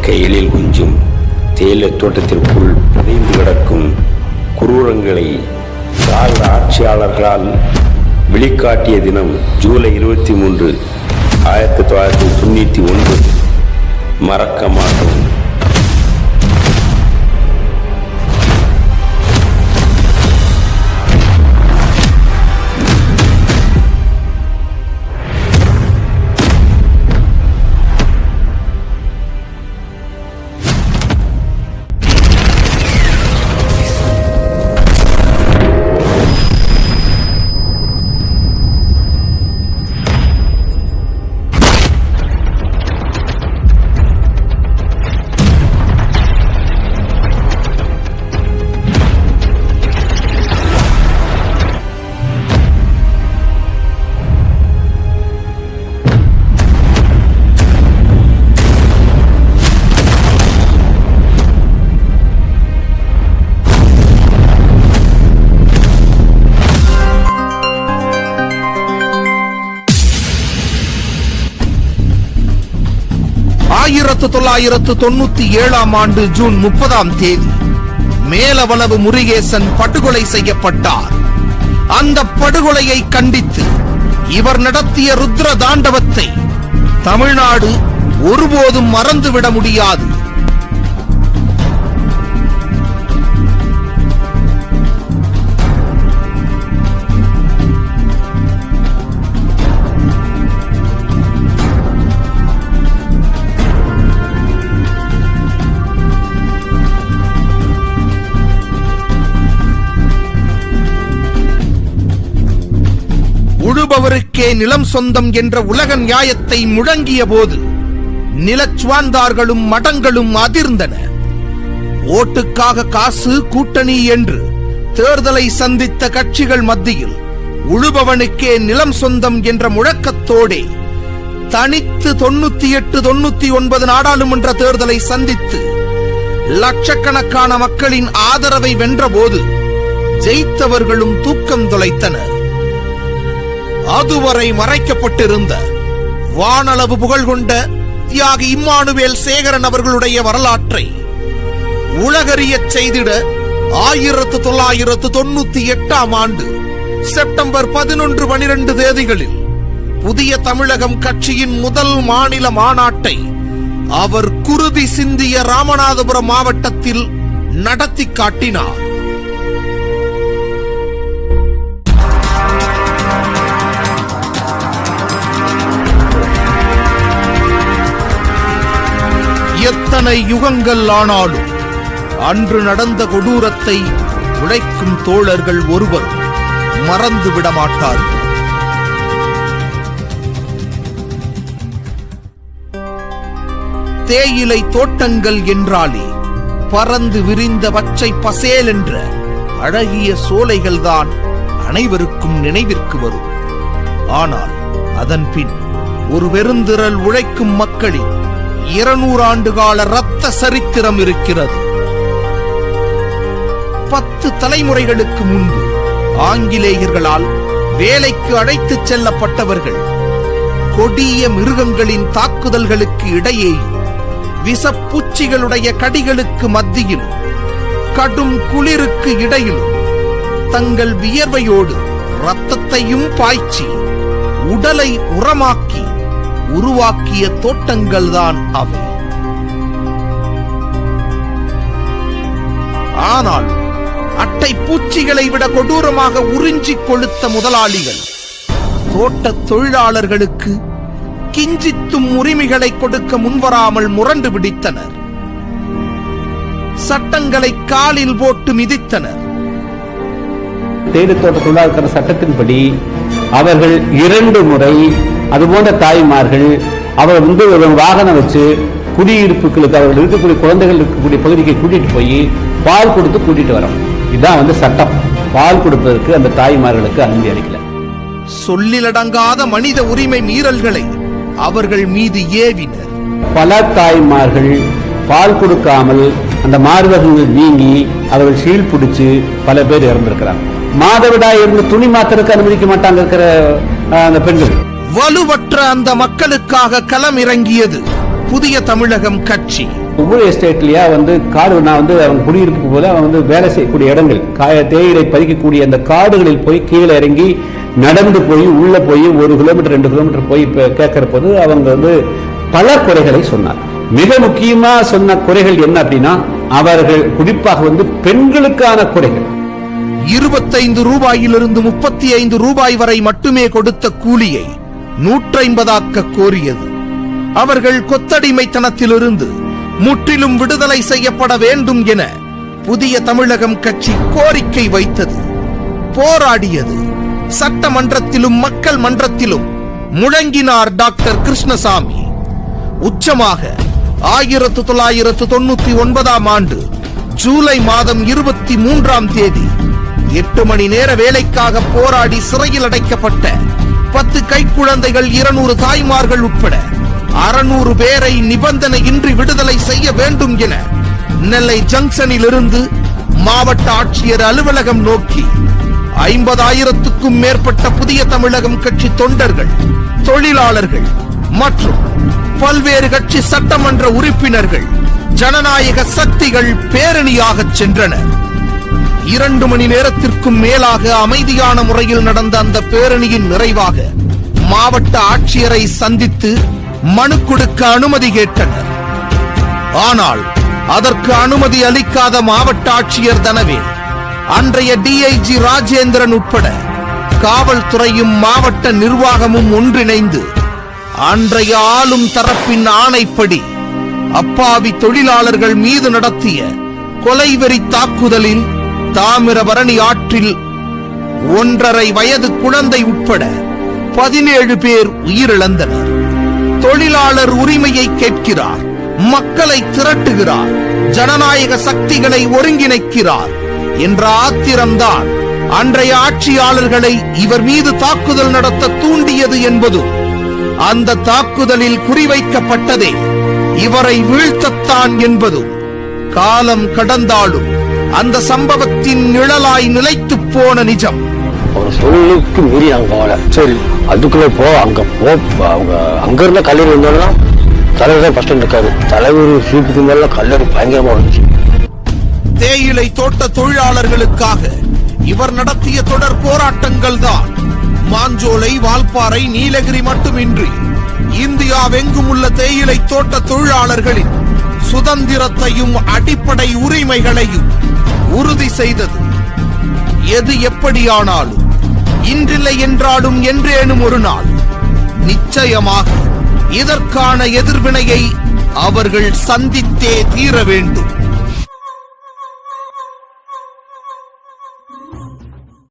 இயற்கை எழில் கொஞ்சும் தேயிலை தோட்டத்திற்குள் புதைந்து கிடக்கும் குரூரங்களை திராவிட ஆட்சியாளர்களால் வெளிக்காட்டிய தினம் ஜூலை இருபத்தி மூன்று ஆயிரத்தி தொள்ளாயிரத்தி தொண்ணூற்றி ஒன்பது. மறக்க மாட்டோம். ஆயிரத்து தொள்ளாயிரத்து தொண்ணூத்தி ஏழாம் ஆண்டு ஜூன் முப்பதாம் தேதி மேலவளவு முருகேசன் படுகொலை செய்யப்பட்டார். அந்த படுகொலையை கண்டித்து இவர் நடத்திய ருத்ர தாண்டவத்தை தமிழ்நாடு ஒருபோதும் மறந்துவிட முடியாது. உழுபவருக்கே நிலம் சொந்தம் என்ற உலக நியாயத்தை முழங்கிய போது நிலச்சுவாந்தார்களும் மடங்களும் அதிர்ந்தன. ஓட்டுக்காக காசு கூட்டணி என்று தேர்தலை சந்தித்த கட்சிகள் மத்தியில் உழுபவனுக்கே நிலம் சொந்தம் என்ற முழக்கத்தோடே தனித்து தொண்ணூத்தி எட்டு தொண்ணூத்தி ஒன்பது நாடாளுமன்ற தேர்தலை சந்தித்து லட்சக்கணக்கான மக்களின் ஆதரவை வென்றபோது ஜெயித்தவர்களும் தூக்கம் தொலைத்தனர் அதுவரை மறைக்கப்பட்டிருந்த வானளவு புகழ் கொண்ட தியாகி இம்மானுவேல் சேகரன் அவர்களுடைய வரலாற்றை உலகறிய செய்திட ஆயிரத்து தொள்ளாயிரத்து தொண்ணூத்தி எட்டாம் ஆண்டு செப்டம்பர் பதினொன்று பனிரெண்டு தேதிகளில் புதிய தமிழகம் கட்சியின் முதல் மாநில மாநாட்டை அவர் குருதி சிந்திய ராமநாதபுரம் மாவட்டத்தில் நடத்தி காட்டினார். எத்தனை யுகங்கள் ஆனாலும் அன்று நடந்த கொடூரத்தை உழைக்கும் தோழர்கள் ஒருவர் மறந்து விட தேயிலை தோட்டங்கள் என்றாலே பறந்து விரிந்த பச்சை பசேல் என்ற அழகிய சோலைகள்தான் அனைவருக்கும் நினைவிற்கு வரும். ஆனால் அதன் பின் ஒரு பெருந்திரல் உழைக்கும் மக்களின் இருநூறு ஆண்டு கால ரத்த சரித்திரம் இருக்கிறது. பத்து தலைமுறைகளுக்கு முன்பு ஆங்கிலேயர்களால் வேலைக்கு அழைத்துச் செல்லப்பட்டவர்கள் கொடிய மிருகங்களின் தாக்குதல்களுக்கு இடையேயும் விஷப்பூச்சிகளுடைய கடிகளுக்கு மத்தியில் கடும் குளிருக்கு இடையில் தங்கள் வியர்வையோடு ரத்தத்தையும் பாய்ச்சி உடலை உரமாக்கி உருவாக்கிய தோட்டங்கள்தான் அவை. ஆனால் அட்டை பூச்சிகளை விட கொடூரமாக உறிஞ்சி கொளுத்த முதலாளிகள் தோட்ட தொழிலாளர்களுக்கு கிஞ்சித்தும் உரிமைகளை கொடுக்க முன்வராமல் முரண்டு பிடித்தனர். சட்டங்களை காலில் போட்டு மிதித்தனர். தேயிலை தோட்ட தொழிலாளர் சட்டத்தின்படி அவர்கள் இரண்டு முறை அதுபோன்ற தாய்மார்கள் அவர் வந்து ஒரு வாகனம் வச்சு குடியிருப்புகளுக்கு அவர்கள் இருக்கக்கூடிய குழந்தைகள் இருக்கக்கூடிய பகுதிக்கு கூட்டிட்டு போய் பால் கொடுத்து கூட்டிட்டு வரோம். இதுதான் வந்து சட்டம். பால் கொடுப்பதற்கு அந்த தாய்மார்களுக்கு அனுமதி அளிக்கல. சொல்லிலடங்காத மனித உரிமை மீறல்களை அவர்கள் மீது ஏவினர். பல தாய்மார்கள் பால் கொடுக்காமல் அந்த மார்பகங்கள் வீங்கி அவர்கள் சீல் பிடிச்சு பல பேர் இறந்திருக்கிறாங்க. மாதவிடாய் இருந்து துணி மாத்திரக்கு அனுமதிக்க மாட்டாங்க இருக்கிற அந்த பெண்கள். வலுவற்ற அந்த மக்களுக்காக களம் இறங்கியது புதிய தமிழகம் கட்சி. ஒவ்வொரு எஸ்டேட்லயா வந்து காடு நான் வந்து அவங்க குடியிருப்புக்கு போல அவன் வந்து வேலை செய்யக்கூடிய இடங்கள். காய தேயிலை பறிக்கக்கூடிய அந்த காடுகளில் போய் கீழே இறங்கி நடந்து போய் உள்ள போய் ஒரு கிலோமீட்டர் ரெண்டு கிலோமீட்டர் போய் கேட்கிற போது அவங்க வந்து பல குறைகளை சொன்னார் மிக முக்கியமா சொன்ன குறைகள் என்ன அப்படின்னா அவர்கள் குறிப்பாக வந்து பெண்களுக்கான குறைகள். இருபத்தைந்து ரூபாயிலிருந்து முப்பத்தி ஐந்து ரூபாய் வரை மட்டுமே கொடுத்த கூலியை நூற்றைம்பதாக்க கோரியது. அவர்கள் கொத்தடிமைத்தனத்திலிருந்து முற்றிலும் விடுதலை செய்யப்பட வேண்டும் என புதிய தமிழகம் கட்சி கோரிக்கை வைத்தது. போராடியது சட்டமன்றத்திலும் மக்கள் மன்றத்திலும் முழங்கினார் டாக்டர் கிருஷ்ணசாமி. உச்சமாக ஆயிரத்து தொள்ளாயிரத்து தொண்ணூத்தி ஒன்பதாம் ஆண்டு ஜூலை மாதம் இருபத்தி மூன்றாம் தேதி எட்டு மணி நேர வேலைக்காக போராடி சிறையில் அடைக்கப்பட்ட பத்து கைக்குழந்தைகள் இருநூறு தாய்மார்கள் உட்பட அறுநூறு பேரை நிபந்தனையின்றி விடுதலை செய்ய வேண்டும் என நெல்லை ஜங்ஷனில் இருந்து மாவட்ட ஆட்சியர் அலுவலகம் நோக்கி ஐம்பதாயிரத்துக்கும் மேற்பட்ட புதிய தமிழகம் கட்சி தொண்டர்கள் தொழிலாளர்கள் மற்றும் பல்வேறு கட்சி சட்டமன்ற உறுப்பினர்கள் ஜனநாயக சக்திகள் பேரணியாகச் சென்றனர். இரண்டு மணி நேரத்திற்கும் மேலாக அமைதியான முறையில் நடந்த அந்த பேரணியின் நிறைவாக மாவட்ட ஆட்சியரை சந்தித்து மனு கொடுக்க அனுமதி கேட்டனர். ஆனால் அதற்கு அனுமதி அளிக்காத மாவட்ட ஆட்சியர் தனவே அன்றைய டிஐஜி ராஜேந்திரன் உட்பட காவல்துறையும் மாவட்ட நிர்வாகமும் ஒன்றிணைந்து அன்றைய ஆளும் தரப்பின் ஆணைப்படி அப்பாவி தொழிலாளர்கள் மீது நடத்திய கொலைவெறி தாக்குதலில் தாமிரபரணி ஆற்றில் ஒன்றரை வயது குழந்தை உட்பட பதினேழு பேர் உயிரிழந்தனர். தொழிலாளர் உரிமையை கேட்கிறார். மக்களை திரட்டுகிறார். ஜனநாயக சக்திகளை ஒருங்கிணைக்கிறார் என்ற ஆத்திரம்தான் அன்றைய ஆட்சியாளர்களை இவர் மீது தாக்குதல் நடத்த தூண்டியது என்பதும் அந்த தாக்குதலில் குறிவைக்கப்பட்டதே இவரை வீழ்த்தத்தான் என்பதும் காலம் கடந்தாலும் அந்த சம்பவத்தின் நிழலாய் நிலைத்துப் போன நிஜம். அவர் சொல்லுக்கு மீறி அங்க போகல சரி. அதுக்குள்ள போ அங்க போ. அவங்க அங்க இருந்த கல்லூரி வந்தோம்னா தலைவர் தான் ஃபர்ஸ்ட் இருக்காரு தலைவர் சீப்புக்கு மேல கல்லூரி பயங்கரமா இருந்துச்சு தேயிலை தோட்ட தொழிலாளர்களுக்காக இவர் நடத்திய தொடர் போராட்டங்கள் தான். மாஞ்சோலை வால்பாறை நீலகிரி மட்டுமின்றி இந்தியாவெங்கும் உள்ள தேயிலை தோட்ட தொழிலாளர்களின் சுதந்திரத்தையும் அடிப்படை உரிமைகளையும் உறுதி செய்தது. எது எப்படியானாலும் இன்றில்லை என்றாலும் என்றேனும் ஒரு நாள். நிச்சயமாக இதற்கான எதிர்வினையை அவர்கள் சந்தித்தே தீர வேண்டும்.